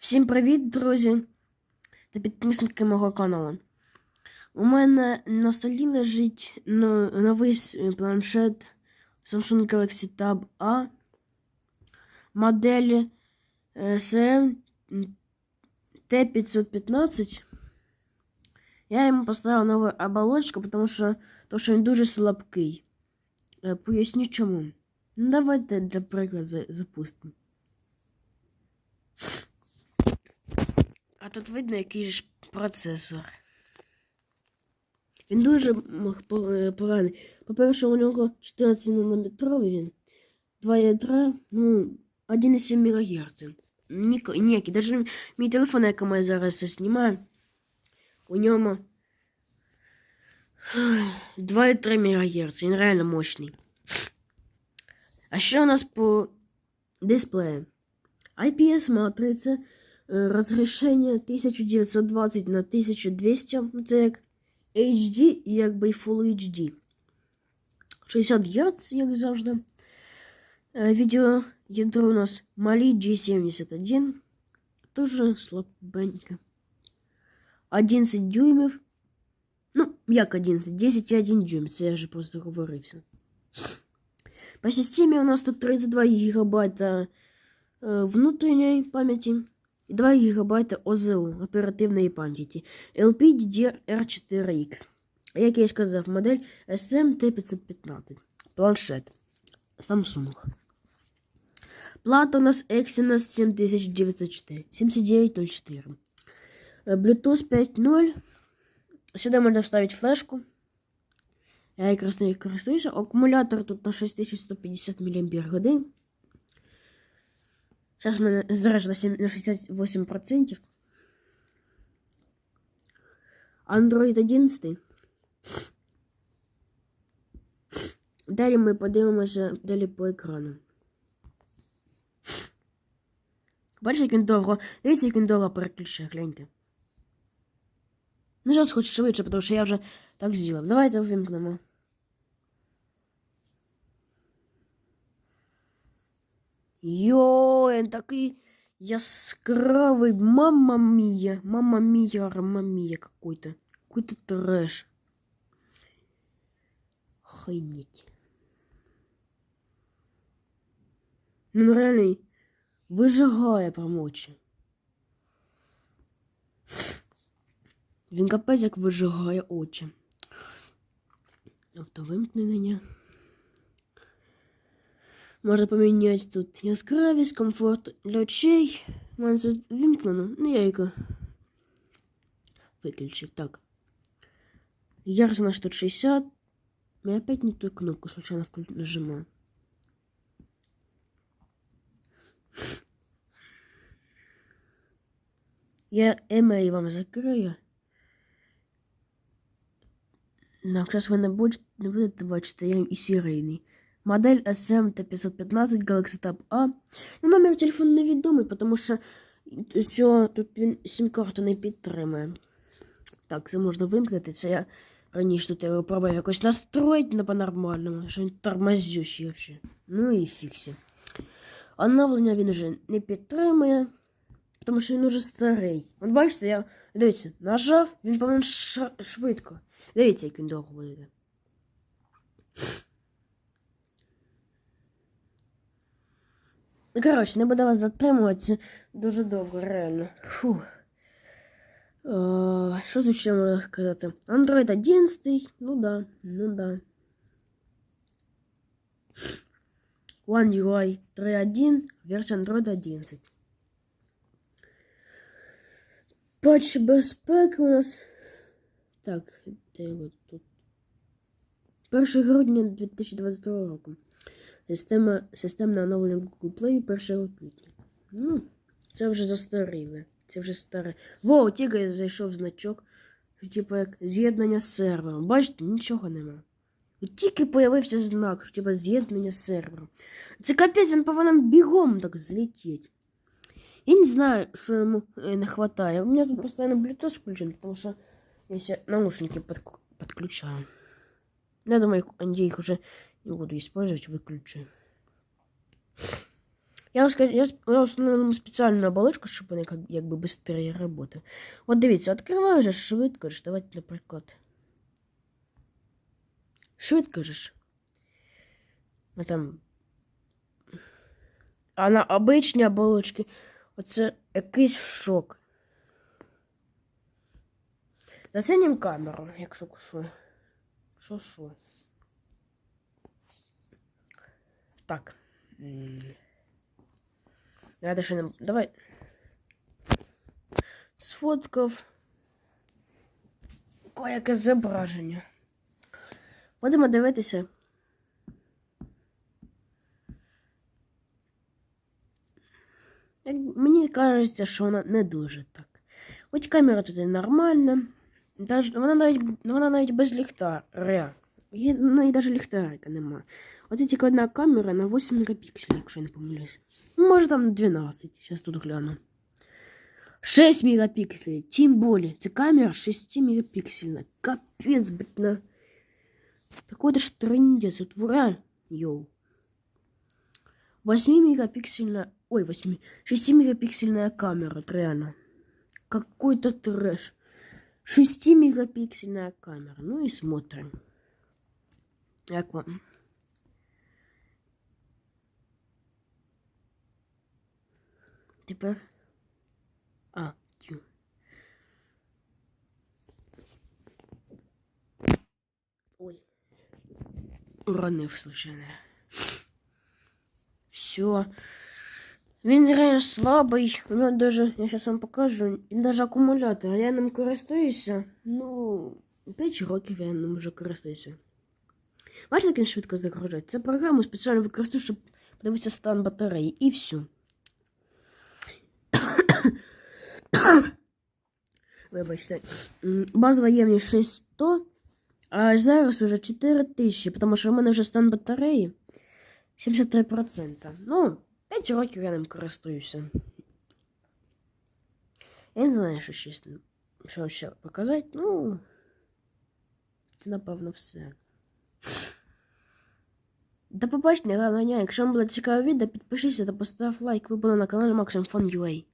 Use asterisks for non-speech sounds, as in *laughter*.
Всім привіт, друзі та підписники мого каналу. У мене на столі лежить ну, новий планшет Samsung Galaxy Tab A моделі е, SM T515. Я йому поставив нову оболочку, тому що, тому що він дуже слабкий. Е, Поясню чому. Ну, давайте для прикладу за- запустимо. А тут видно, який ж процесор. Він дуже поганий. По-перше, у нього 14 нанометровий він. Два ядра, ну, 1,7 МГц. Ніякий. Даже мій телефон, якому я зараз знімаю, у ньому 2,3 МГц. Він реально мощний. А що у нас по дисплею? IPS-матриця, е, розрішення 1920 на 1200, це як HD і якби й Full HD. 60 Гц, як завжди. Е, Відео ядро у нас малі G71. Дуже слабеньке. 11 дюймів. Ну, як 11? 10,1 дюйм. Це я вже просто говорився. По системі у нас тут 32 гігабайта е, внутрішньої пам'яті і 2 ГБ ОЗУ оперативної пам'яті LPDDR4X. Як я і сказав, модель SMT515. Планшет. Samsung. Плата у нас Exynos 7904. 7904. Е, Bluetooth 5.0. Сюди можна вставити флешку. Я якраз нею користуюся. Акумулятор тут на 6150 мАч. Зараз в мене на на 68%. Android 11. Далі ми подивимося далі по екрану. Бачите, як він довго. Дивіться, гляньте. Ну, зараз хоч швидше, тому що я вже так зробив. Давайте вимкнемо. Йо, він такий яскравий. Мама мія. Мама мія, мама мія какой-то. Какой-то трэш. Охренеть. Ну реально вижигає промочі. Він капець як вижигає очі. Автовимкнення. Можна поміняти тут яскравість, комфорт для очей. У мене тут вімкнено. Ну, я його виключив. Так. У нас тут 60. Я опять не ту кнопку случайно нажимаю. Я емейл вам закрию. Так, зараз ви не будете, бачити, я і серійний. Модель SM-T515 Galaxy Tab A. Ну, номер телефону невідомий, тому що все, тут він сім-карту не підтримує. Так, це можна вимкнути. Це я раніше тут його пробував якось настроїти на по-нормальному, що він тормозючий взагалі. Ну і фіксі. Оновлення він вже не підтримує, тому що він уже старий. От бачите, я. Дивіться, нажав, він повинен швидко. Дивіться, як він довго вийде. Коротше, не буду вас затримуватися дуже довго, реально. Фух. Е, Що тут ще можна сказати? Android 11, ну да, ну да. One UI 3.1, версія Android 11. Патч безпеки у нас. Так, де його тут? 1 грудня 2022 року. Система, системне оновлення Google Play 1 квітня. Ну, це вже застаріле. Це вже старе. Во, у Тіга зайшов значок, що типу як з'єднання з сервером. Бачите, нічого нема. От тільки появився знак, що типу з'єднання з сервером. Це капець, він повинен бігом так злетіти. Я не знаю, що йому е, не хватає. У мене тут постійно Bluetooth включен, тому що я наушники подк- подключаю. Я думаю, я их уже не буду использовать, выключу. Я, розкажу, я, я установив спеціальну оболочку, щоб вони як, якби швидше працювали. От дивіться, відкриваю же швидко ж. Давайте, наприклад. Швидко же. А там. А на обичній оболочці оце якийсь шок. Зацінім камеру, якщо що. Що що. Так. Давайте ще не. Давай. Сфоткав. Кояке зображення. Будемо дивитися. Мені кажеться, що вона не дуже так. Хоч камера тут нормальна. Вона, навіть, вона навіть без ліхтаря. Ну і навіть ліхтарика нема. Оце тільки одна камера на 8 мегапікселів, якщо я не помиляюсь. Ну, може там 12. Сейчас тут гляну. 6 мегапикселей. Тем более. Це камера 6 мегапиксельна. Капец, блядь, на... Такой ж трындец. Вот реально. Йоу. 8 мегапиксельная... Ой, 8... 6 мегапиксельная камера, вот реально. Какой-то трэш. 6 мегапиксельная камера. Ну и смотрим. Як вам? Тепер. А, тю. Ой. Уронив случайно. Все. Він реально слабий. У нього даже, я сейчас вам покажу, він даже акумулятор. Я ним користуюся. Ну, 5 років я ним вже користуюся. Бачите, як він швидко загружає? Це програму спеціально використовую, щоб подивитися стан батареї. І все. *coughs* Вибачте. Базова ємність 600, а зараз уже 4000, тому що в мене вже стан батареї 73%. Ну, 5 років я ним користуюся. Я не знаю, що ще, що ще показати. Ну, це напевно все. До побачення, гарного дня. Якщо вам було цікаве відео, підпишіться та постав лайк. Ви були на каналі Maximum Fun UA.